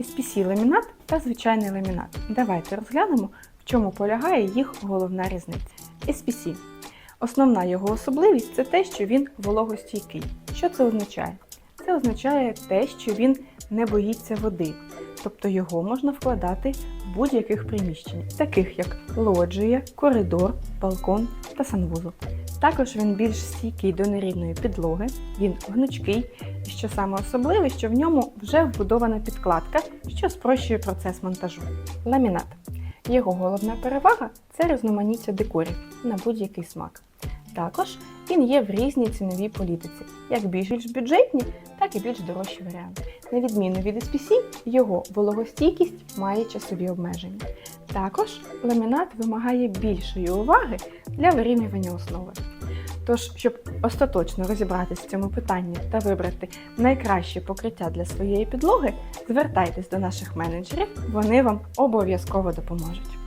SPC ламінат та звичайний ламінат. Давайте розглянемо, в чому полягає їх головна різниця. SPC. Основна його особливість це те, що він вологостійкий. Що це означає? Це означає те, що він не боїться води, тобто його можна вкладати в будь-яких приміщеннях, таких як лоджія, коридор, балкон та санвузол. Також він більш стійкий до нерівної підлоги, він гнучкий, і що саме особливе, що в ньому вже вбудована підкладка, що спрощує процес монтажу. Ламінат. Його головна перевага це різноманіття декорів на будь-який смак. Також він є в різній ціновій політиці, як більш бюджетні, так і більш дорожчі варіанти. На відміну від SPC, його вологостійкість має часові обмеження. Також ламінат вимагає більшої уваги для вирівнювання основи. Тож, щоб остаточно розібратися в цьому питанні та вибрати найкраще покриття для своєї підлоги, звертайтесь до наших менеджерів, вони вам обов'язково допоможуть.